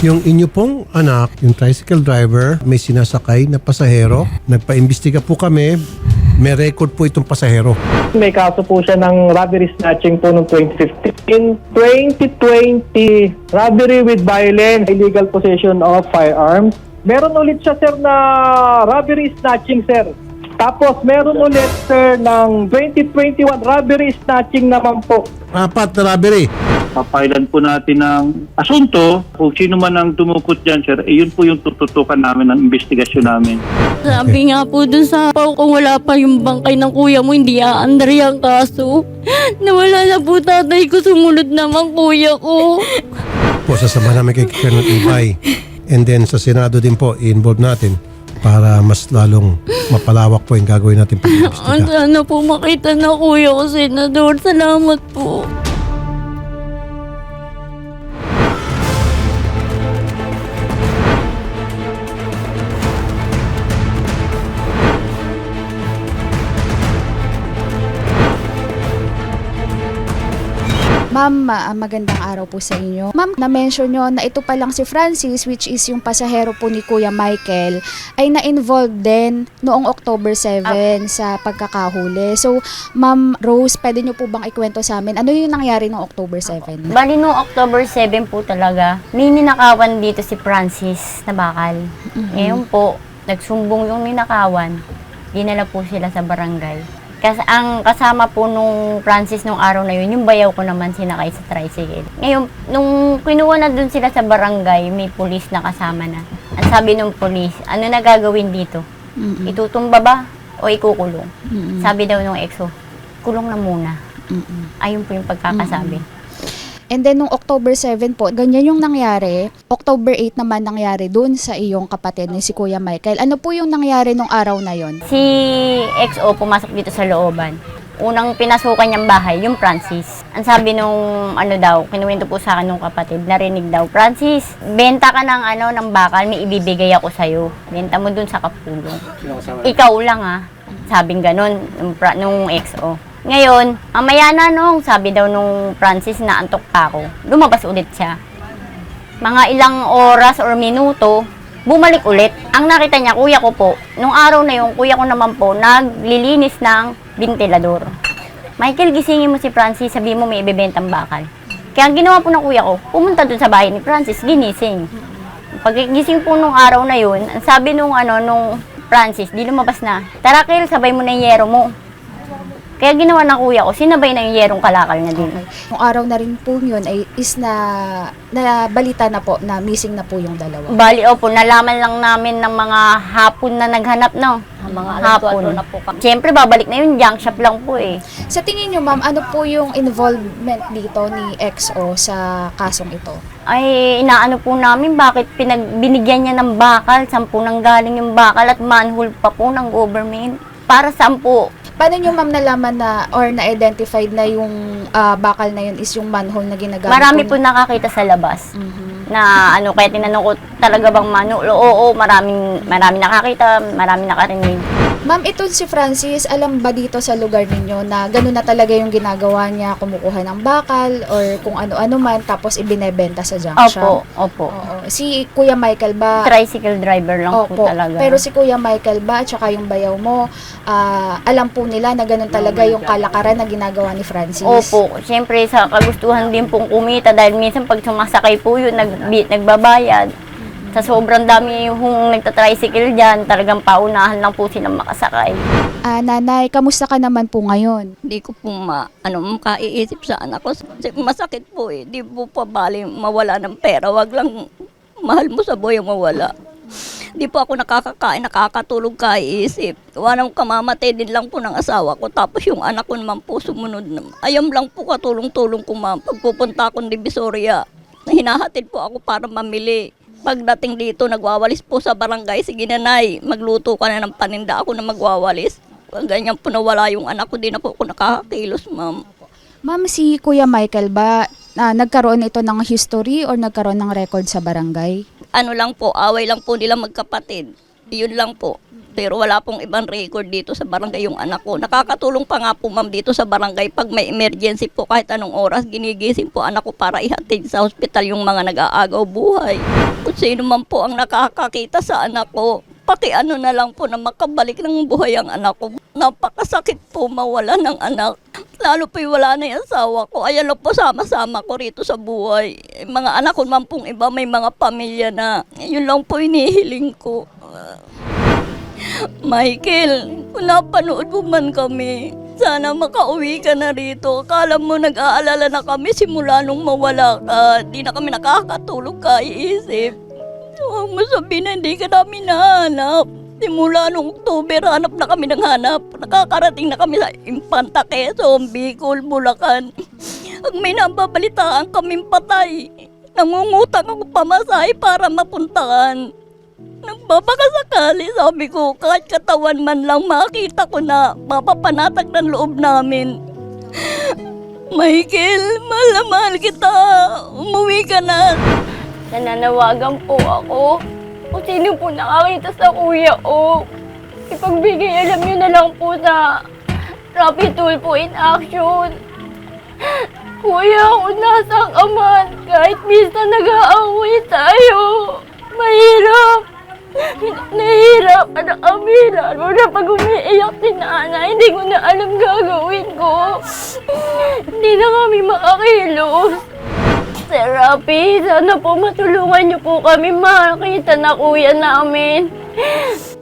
Yung inyo pong anak, yung tricycle driver, may sinasakay na pasahero. Nagpa-imbestiga po kami. May record po itong pasahero. May kaso po siya ng robbery snatching po noong 2015. In 2020, robbery with violence, illegal possession of firearms. Meron ulit siya, sir, na robbery snatching, sir. Tapos, meron ulit, sir, ng 2021 robbery snatching naman po. Apat na robbery. Papailan po natin ng asunto. Kung sino man ang tumukot dyan, sir, eh, yun po yung tututukan namin ng investigasyon namin. Sabi nga po dun sa pao, kung wala pa yung bangkay ng kuya mo, hindi aandar yung kaso. Nawala na po tatay ko, sumunod naman kuya ko. Po, sasama namin kay Colonel Ibay. And then sa Senado din po, i-involve natin para mas lalong mapalawak po yung gagawin natin Ang pag-imbestiga. sana po makita na kuya ko, senador. Salamat po. Ma'am, ma- magandang araw po sa inyo. Ma'am, na-mention nyo na ito pa lang si Francis, which is yung pasahero po ni Kuya Michael, ay na-involved din noong October 7 sa pagkakahuli. So, Ma'am Rose, pwede nyo po bang ikwento sa amin, ano yung nangyari noong October 7? Bali noong October 7 po talaga, may ninakawan dito si Francis na bakal. Ngayon po, nagsumbong yung ninakawan. Dinala po sila sa barangay. Kasi ang kasama po nung Francis nung araw na yun, yung bayaw ko naman sinakay sa tricycle. Ngayon, nung kinuha na dun sila sa barangay, may pulis na kasama na. Ang sabi nung pulis, ano na gagawin dito? Mm-mm. Itutumba ba o ikukulong? Mm-mm. Sabi daw nung exo, kulong na muna. Mm-mm. Ayun po yung pagkakasabi. And then, nung October 7 po, ganyan yung nangyari. October 8 naman nangyari dun sa iyong kapatid ni si Kuya Michael. Ano po yung nangyari nung araw na yon? Si XO pumasok dito sa looban. Unang pinasukan niyang bahay, yung Francis. Ang sabi nung ano daw, kinuwento po sa akin nung kapatid, narinig daw, Francis, benta ka ng ano ng bakal, may ibibigay ako sa'yo. Benta mo dun sa kapulong. Ikaw lang ah. Sabing ganun nung, nung XO. Ngayon, mamaya na nung, sabi daw nung Francis na antok pa ako. Lumabas ulit siya. Mga ilang oras or minuto, bumalik ulit. Ang nakita niya, kuya ko po, nung araw na yung kuya ko naman po, naglilinis ng ventilador. Michael, gisingin mo si Francis, sabi mo may ibibentang bakal. Kaya ang ginawa po ng kuya ko, pumunta dun sa bahay ni Francis, ginising. Pag gising po nung araw na yun, ang sabi nung ano, nung Francis, di lumabas na. Tara, Kel, sabay mo na yero mo. Kaya ginawa ng kuya ko, sinabay na yung yerong kalakal niya din. Nung araw na rin po yun ay is na, na balita na po na missing na po yung dalawa. Bali, opo, nalaman lang namin ng mga hapon na naghanap, no? Mga hapon. na po Siyempre, babalik na yun, junk shop lang po eh. Sa tingin nyo ma'am, ano po yung involvement dito ni XO sa kasong ito? Ay, inaano po namin, bakit pinag, binigyan niya ng bakal, sampu nang galing yung bakal at manhole pa po ng government. Para saan po? Paano nyo ma'am nalaman na or na-identified na yung ah, bakal na yun is yung manhole na ginagamit? Marami po nakakita sa labas. Mhm. Na ano, kaya tinanong ko talaga bang manhole? Oo, maraming, maraming nakakita, maraming nakarinig. Ma'am, ito si Francis, alam ba dito sa lugar ninyo na gano'n na talaga yung ginagawa niya, kumukuha ng bakal or kung ano-ano man, tapos ibinebenta sa junk shop? Opo, opo. Si Kuya Michael ba? Tricycle driver lang po Opo. talaga. Pero si Kuya Michael ba, tsaka yung bayaw mo, ah, alam po nila na gano'n talaga yung kalakaran na ginagawa ni Francis? Opo, siyempre sa kagustuhan din pong kumita dahil minsan pag sumasakay po yun, nag, nagbabayad. Sa sobrang dami yung nagtatricycle dyan, talagang paunahan lang po silang makasakay. Ah, nanay, kamusta ka naman po ngayon? Hindi ko po ma, ano, makaiisip sa anak ko. Kasi masakit po eh. Di po pa bali mawala ng pera. Wag lang mahal mo sa ang mawala. Di po ako nakakakain, nakakatulog kaiisip. Walang kamamatay din lang po ng asawa ko. Tapos yung anak ko naman po sumunod. na- Ayam lang po katulong-tulong ko ma'am. Pagpupunta akong Divisoria, na hinahatid po ako para mamili. Pagdating dito, nagwawalis po sa barangay. Sige nanay, magluto ka na ng paninda. Ako na magwawalis. Ganyan po nawala yung anak ko. Di na po ako nakakakilos, ma'am. Ma'am, si Kuya Michael ba, ah, nagkaroon ito ng history or nagkaroon ng record sa barangay? Ano lang po, away lang po nila magkapatid. Yun lang po. Pero wala pong ibang record dito sa barangay yung anak ko. Nakakatulong pa nga po ma'am dito sa barangay pag may emergency po kahit anong oras ginigising po anak ko para ihatid sa ospital yung mga nag-aagaw buhay. Kung sino man po ang nakakakita sa anak ko, paki ano na lang po na makabalik ng buhay ang anak ko. Napakasakit po mawala ng anak. Lalo po wala na yung asawa ko. Ayan lang po sama-sama ko rito sa buhay. Mga anak ko man pong iba may mga pamilya na. Yun lang po inihiling ko. Michael, kung napanood mo man kami, sana makauwi ka na rito. Akala mo nag-aalala na kami simula nung mawala ka. Di na kami nakakatulog kaiisip. Huwag mo sabihin na hindi ka namin nahanap. Simula nung October, hanap na kami ng hanap. Nakakarating na kami sa Impanta, Quezon, Bicol, Bulacan. Pag may nababalitaan kaming patay, nangungutang ako pamasahe para mapuntahan. Nagpapakasakali, sabi ko, kahit katawan man lang makita ko na mapapanatag ng loob namin. Michael, mahal kita. Umuwi ka na. Nananawagan po ako. Kung sino po nakakita sa kuya ko. Ipagbigay alam niyo na lang po sa Rapid Tulpo in action. Kuya, kung nasa ka man, kahit minsan nag-aaway tayo, mahirap. Nahihirap na kami, lalo na pag umiiyak si nanay, hindi ko na alam gagawin ko. Hindi na kami makakilos. Sir sana po matulungan niyo po kami makita na kuya namin.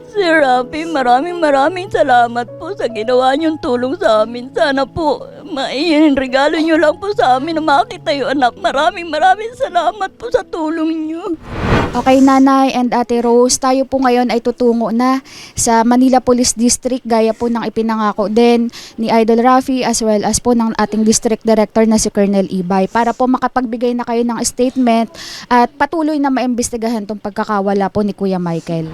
Sir Rafi, maraming maraming salamat po sa ginawa niyong tulong sa amin. Sana po, maiyan regalo niyo lang po sa amin na makita yung anak. Maraming maraming salamat po sa tulong niyo. Okay, Nanay and Ate Rose, tayo po ngayon ay tutungo na sa Manila Police District gaya po ng ipinangako din ni Idol Rafi as well as po ng ating District Director na si Colonel Ibay para po makapagbigay na kayo ng statement at patuloy na maimbestigahan tong pagkakawala po ni Kuya Michael.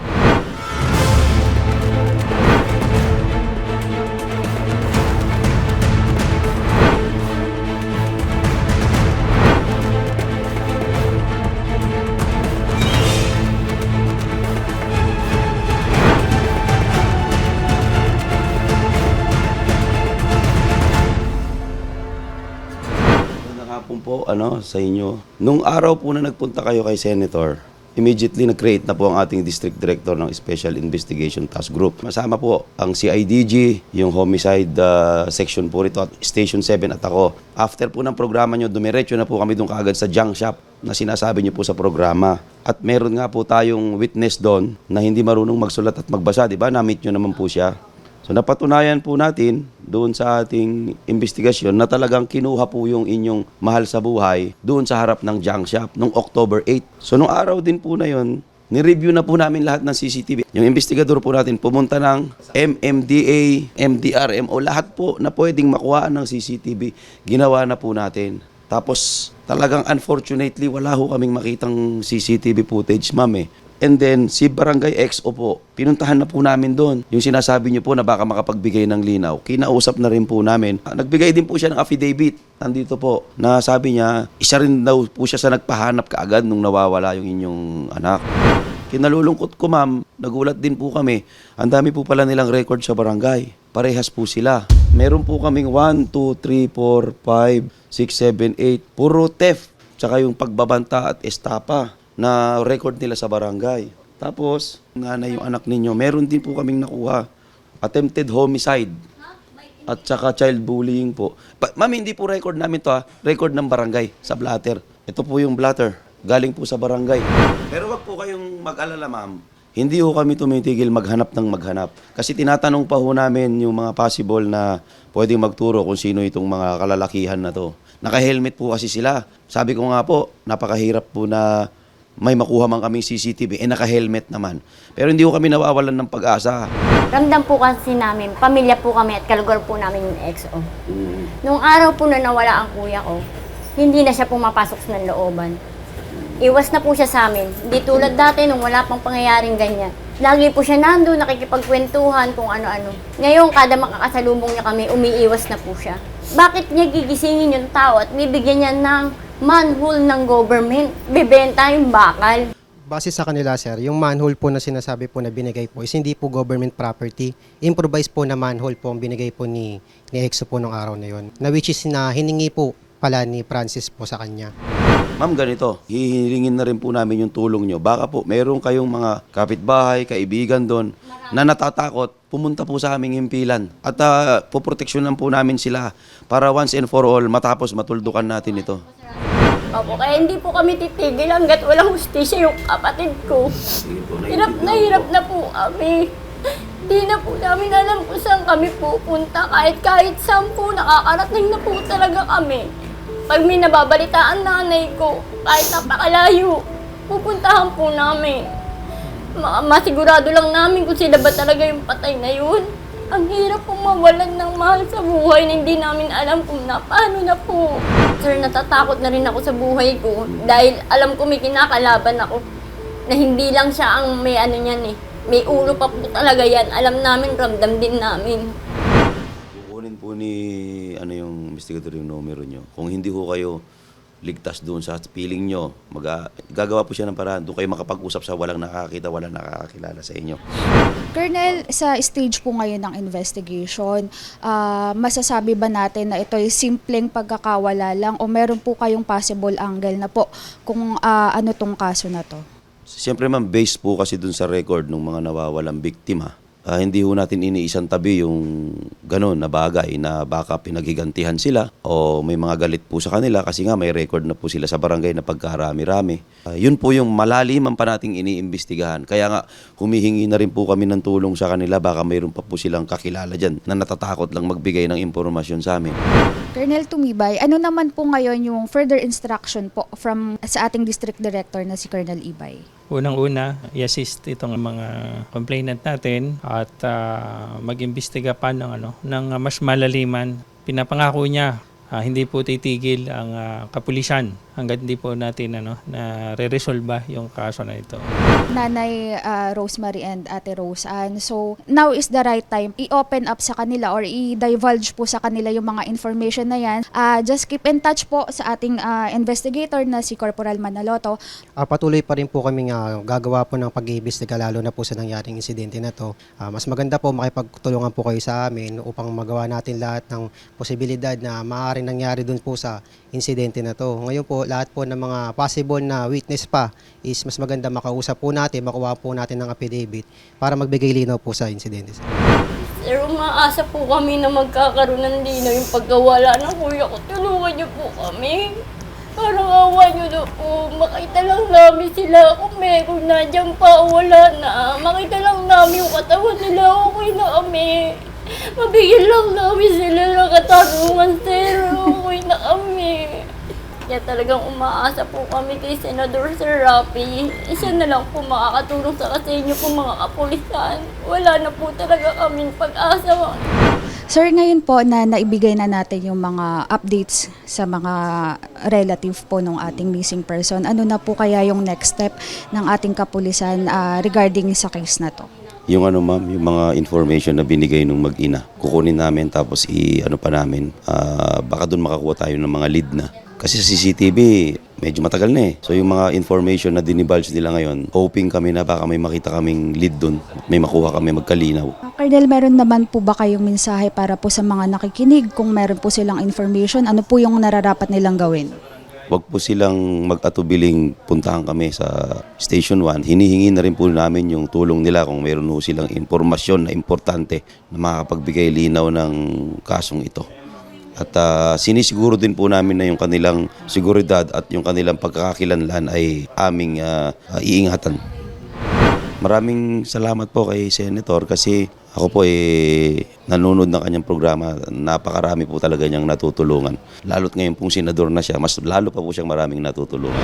Magandang hapon po ano, sa inyo. Nung araw po na nagpunta kayo kay Senator, immediately nag-create na po ang ating District Director ng Special Investigation Task Group. Masama po ang CIDG, yung Homicide uh, Section po rito, at Station 7 at ako. After po ng programa nyo, dumiretso na po kami doon kaagad sa junk shop na sinasabi nyo po sa programa. At meron nga po tayong witness doon na hindi marunong magsulat at magbasa, di ba? Na-meet nyo naman po siya. So napatunayan po natin doon sa ating investigasyon na talagang kinuha po yung inyong mahal sa buhay doon sa harap ng junk shop noong October 8. So nung araw din po na yon, ni-review na po namin lahat ng CCTV. Yung investigador po natin pumunta ng MMDA, MDRMO, lahat po na pwedeng makuha ng CCTV, ginawa na po natin. Tapos talagang unfortunately wala ho kaming makitang CCTV footage, ma'am eh. And then, si Barangay XO po, pinuntahan na po namin doon. Yung sinasabi niyo po na baka makapagbigay ng linaw, kinausap na rin po namin. Nagbigay din po siya ng affidavit. Nandito po, na sabi niya, isa rin daw po siya sa nagpahanap kaagad nung nawawala yung inyong anak. Kinalulungkot ko ma'am, nagulat din po kami. Ang dami po pala nilang record sa barangay. Parehas po sila. Meron po kaming 1, 2, 3, 4, 5, 6, 7, 8. Puro theft. Tsaka yung pagbabanta at estapa na record nila sa barangay. Tapos, nanay yung anak ninyo, meron din po kaming nakuha. Attempted homicide. At saka child bullying po. Pa- Ma'am, hindi po record namin to ha. Record ng barangay sa blatter. Ito po yung blatter. Galing po sa barangay. Pero wag po kayong mag-alala, ma'am. Hindi ho kami tumitigil maghanap ng maghanap. Kasi tinatanong pa ho namin yung mga possible na pwedeng magturo kung sino itong mga kalalakihan na to. Naka-helmet po kasi sila. Sabi ko nga po, napakahirap po na may makuha man kaming CCTV, eh naka-helmet naman. Pero hindi ko kami nawawalan ng pag-asa. Ramdam po kasi namin, pamilya po kami at kalugar po namin yung XO. Nung araw po na nawala ang kuya ko, hindi na siya pumapasok sa looban. Iwas na po siya sa amin. Hindi tulad dati nung wala pang pangyayaring ganyan. Lagi po siya nandun, nakikipagkwentuhan kung ano-ano. Ngayon, kada makakasalubong niya kami, umiiwas na po siya. Bakit niya gigisingin yung tao at bibigyan niya ng manhole ng government? Bibenta yung bakal. Base sa kanila, sir, yung manhole po na sinasabi po na binigay po is hindi po government property. Improvised po na manhole po ang binigay po ni, ni EXO po nung araw na yon. Na which is na hiningi po pala ni Francis po sa kanya. Ma'am, ganito, hihilingin na rin po namin yung tulong nyo. Baka po, meron kayong mga kapitbahay, kaibigan doon na natatakot, pumunta po sa aming himpilan. At uh, poproteksyonan po namin sila para once and for all, matapos matuldukan natin ito. Opo, kaya hindi po kami titigil hanggat walang hustisya yung kapatid ko. Hirap na hirap na po kami. Hindi na po namin alam kung saan kami pupunta. Kahit kahit saan po, nakakarating na po talaga kami. Pag may nababalitaan nanay ko, kahit napakalayo, pupuntahan po namin. Ma- masigurado lang namin kung sila ba talaga yung patay na yun. Ang hirap pong mawalan ng mahal sa buhay na hindi namin alam kung na paano na po. Sir, natatakot na rin ako sa buhay ko dahil alam ko may kinakalaban ako na hindi lang siya ang may ano niyan eh. May ulo pa po talaga yan. Alam namin, ramdam din namin. Kukunin po ni ano yung investigator yung numero nyo. Kung hindi ho kayo ligtas doon sa feeling nyo, mag gagawa po siya ng paraan. Doon kayo makapag-usap sa walang nakakita, walang nakakakilala sa inyo. Colonel, sa stage po ngayon ng investigation, ah, masasabi ba natin na ito ay simpleng pagkakawala lang o meron po kayong possible angle na po kung ah, ano tong kaso na to? Siyempre ma'am, based po kasi dun sa record ng mga nawawalang biktima, ah, hindi ho natin iniisang tabi yung ganun na bagay na baka pinaghigantihan sila o may mga galit po sa kanila kasi nga may record na po sila sa barangay na pagkarami-rami. Ah, yun po yung malaliman pa nating iniimbestigahan. Kaya nga humihingi na rin po kami ng tulong sa kanila baka mayroon pa po silang kakilala dyan na natatakot lang magbigay ng impormasyon sa amin. Colonel Tumibay, ano naman po ngayon yung further instruction po from sa ating district director na si Colonel Ibay? Unang-una, i-assist itong mga complainant natin at ah, mag-imbestiga pa ng, ano, ng mas malaliman. Pinapangako niya, ah, hindi po titigil ang ah, kapulisan hanggat hindi po natin ano, na re-resolve yung kaso na ito. Nanay ah, Rosemary and Ate Rose Ann. So, now is the right time i-open up sa kanila or i-divulge po sa kanila yung mga information na yan. Ah, just keep in touch po sa ating ah, investigator na si Corporal Manaloto. Ah, patuloy pa rin po kami nga gagawa po ng pag-iimbestiga lalo na po sa nangyaring insidente na to. Ah, mas maganda po makipagtulungan po kayo sa amin upang magawa natin lahat ng posibilidad na maaaring nangyari dun po sa insidente na to. Ngayon po, lahat po ng mga possible na witness pa is mas maganda makausap po natin, makuha po natin ng affidavit para magbigay linaw po sa insidente. Sir, umaasa po kami na magkakaroon ng linaw yung pagkawala ng kuya ko. Tulungan niyo po kami. Parang awa niyo na po. Makita lang namin sila kung meron na dyan pa wala na. Makita lang namin yung katawan nila. Okay na kami. Mabigyan lang namin sila ng katarungan, sir. Okay na kami. Kaya talagang umaasa po kami kay Senador Sir Rapi. Isa na lang po makakatulong sa kasi inyo po mga kapulisan. Wala na po talaga kaming pag-asa. Sir, ngayon po na naibigay na natin yung mga updates sa mga relative po ng ating missing person, ano na po kaya yung next step ng ating kapulisan ah, regarding sa case na to? Yung ano ma'am, yung mga information na binigay nung mag-ina, kukunin namin tapos i ano pa namin, ah, baka doon makakuha tayo ng mga lead na. Kasi sa CCTV, medyo matagal na eh. So yung mga information na dinibulge nila ngayon, hoping kami na baka may makita kaming lead doon, may makuha kami magkalinaw. Ah, Colonel, meron naman po ba kayong mensahe para po sa mga nakikinig kung meron po silang information? Ano po yung nararapat nilang gawin? Huwag po silang mag-atubiling puntahan kami sa Station 1. Hinihingi na rin po namin yung tulong nila kung meron po silang impormasyon na importante na makakapagbigay linaw ng kasong ito. At ah, sinisiguro din po namin na yung kanilang seguridad at yung kanilang pagkakakilanlan ay aming ah, iingatan. Maraming salamat po kay Senator kasi ako po eh nanonood ng kanyang programa. Napakarami po talaga niyang natutulungan. Lalo't ngayon pong senador na siya, mas lalo pa po siyang maraming natutulungan.